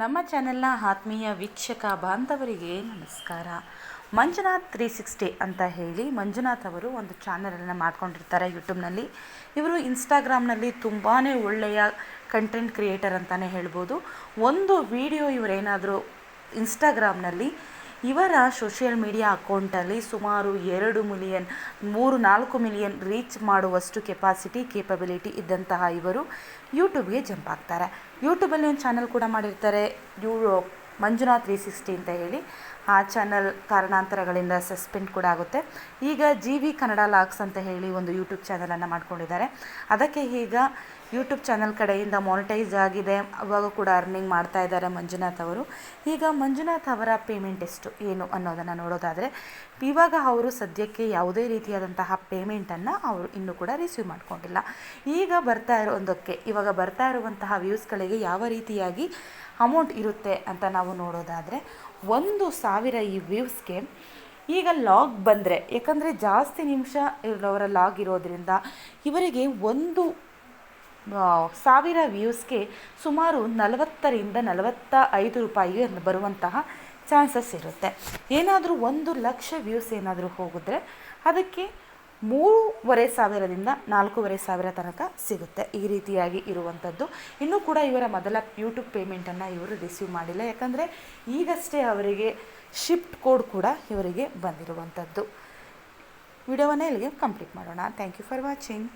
ನಮ್ಮ ಚಾನೆಲ್ನ ಆತ್ಮೀಯ ವೀಕ್ಷಕ ಬಾಂಧವರಿಗೆ ನಮಸ್ಕಾರ. ಮಂಜುನಾಥ್ ತ್ರೀ ಸಿಕ್ಸ್ಟಿ ಅಂತ ಹೇಳಿ ಮಂಜುನಾಥ್ ಅವರು ಒಂದು ಚಾನಲನ್ನು ಮಾಡ್ಕೊಂಡಿರ್ತಾರೆ ಯೂಟ್ಯೂಬ್ನಲ್ಲಿ. ಇವರು ಇನ್ಸ್ಟಾಗ್ರಾಮ್ನಲ್ಲಿ ತುಂಬಾ ಒಳ್ಳೆಯ ಕಂಟೆಂಟ್ ಕ್ರಿಯೇಟರ್ ಅಂತಲೇ ಹೇಳ್ಬೋದು. ಒಂದು ವಿಡಿಯೋ ಇವರೇನಾದರೂ ಇನ್ಸ್ಟಾಗ್ರಾಮ್ನಲ್ಲಿ ಇವರ ಸೋಷಿಯಲ್ ಮೀಡಿಯಾ ಅಕೌಂಟಲ್ಲಿ ಸುಮಾರು ಎರಡು ಮಿಲಿಯನ್ ಮೂರು ನಾಲ್ಕು ಮಿಲಿಯನ್ ರೀಚ್ ಮಾಡುವಷ್ಟು ಕೆಪಾಸಿಟಿ ಕೇಪಬಿಲಿಟಿ ಇದ್ದಂತಹ ಇವರು ಯೂಟ್ಯೂಬ್ಗೆ ಜಂಪ್ ಆಗ್ತಾರೆ. ಯೂಟ್ಯೂಬಲ್ಲಿ ಒಂದು ಚಾನಲ್ ಕೂಡ ಮಾಡಿರ್ತಾರೆ ಯೂರೋ ಮಂಜುನಾಥ್ ತ್ರೀ ಸಿಕ್ಸ್ಟಿ ಅಂತ ಹೇಳಿ. ಆ ಚಾನಲ್ ಕಾರಣಾಂತರಗಳಿಂದ ಸಸ್ಪೆಂಡ್ ಕೂಡ ಆಗುತ್ತೆ. ಈಗ ಜಿ ವಿ ಕನ್ನಡ ಲಾಕ್ಸ್ ಅಂತ ಹೇಳಿ ಒಂದು ಯೂಟ್ಯೂಬ್ ಚಾನಲನ್ನು ಮಾಡ್ಕೊಂಡಿದ್ದಾರೆ. ಅದಕ್ಕೆ ಈಗ ಯೂಟ್ಯೂಬ್ ಚಾನಲ್ ಕಡೆಯಿಂದ ಮಾನಿಟೈಸ್ ಆಗಿದೆ. ಅವಾಗ ಕೂಡ ಅರ್ನಿಂಗ್ ಮಾಡ್ತಾ ಇದ್ದಾರೆ ಮಂಜುನಾಥ್ ಅವರು. ಈಗ ಮಂಜುನಾಥ್ ಅವರ ಪೇಮೆಂಟ್ ಎಷ್ಟು, ಏನು ಅನ್ನೋದನ್ನು ನೋಡೋದಾದರೆ, ಇವಾಗ ಅವರು ಸದ್ಯಕ್ಕೆ ಯಾವುದೇ ರೀತಿಯಾದಂತಹ ಪೇಮೆಂಟನ್ನು ಅವರು ಇನ್ನೂ ಕೂಡ ರಿಸೀವ್ ಮಾಡಿಕೊಂಡಿಲ್ಲ. ಈಗ ಬರ್ತಾ ಇರೋದಕ್ಕೆ ಇವಾಗ ಬರ್ತಾ ಇರುವಂತಹ ವ್ಯೂಸ್ಗಳಿಗೆ ಯಾವ ರೀತಿಯಾಗಿ ಅಮೌಂಟ್ ಇರುತ್ತೆ ಅಂತ ನಾವು ನೋಡೋದಾದರೆ, ಒಂದು ಸಾವಿರ ಈ ವ್ಯೂಸ್ಗೆ ಈಗ ಲಾಗ್ ಬಂದರೆ, ಯಾಕಂದರೆ ಜಾಸ್ತಿ ನಿಮಿಷ ಅವರ ಲಾಗ್ ಇರೋದ್ರಿಂದ, ಇವರಿಗೆ ಒಂದು ಸಾವಿರ ವ್ಯೂಸ್ಗೆ ಸುಮಾರು ನಲವತ್ತರಿಂದ ನಲವತ್ತ ಐದು ರೂಪಾಯಿಗೆ ಬರುವಂತಹ ಚಾನ್ಸಸ್ ಇರುತ್ತೆ. ಏನಾದರೂ ಒಂದು ಲಕ್ಷ ವ್ಯೂಸ್ ಏನಾದರೂ ಹೋಗಿದ್ರೆ ಅದಕ್ಕೆ ಮೂರುವರೆ ಸಾವಿರದಿಂದ ನಾಲ್ಕೂವರೆ ಸಾವಿರ ತನಕ ಸಿಗುತ್ತೆ ಈ ರೀತಿಯಾಗಿ ಇರುವಂಥದ್ದು. ಇನ್ನೂ ಕೂಡ ಇವರ ಮೊದಲ ಯೂಟ್ಯೂಬ್ ಪೇಮೆಂಟನ್ನು ಇವರು ರಿಸೀವ್ ಮಾಡಿಲ್ಲ. ಯಾಕಂದರೆ ಈಗಷ್ಟೇ ಅವರಿಗೆ ಶಿಫ್ಟ್ ಕೋಡ್ ಕೂಡ ಇವರಿಗೆ ಬಂದಿರುವಂಥದ್ದು. ವಿಡಿಯೋವನ್ನು ಇಲ್ಲಿಗೆ ಕಂಪ್ಲೀಟ್ ಮಾಡೋಣ. Thank you for watching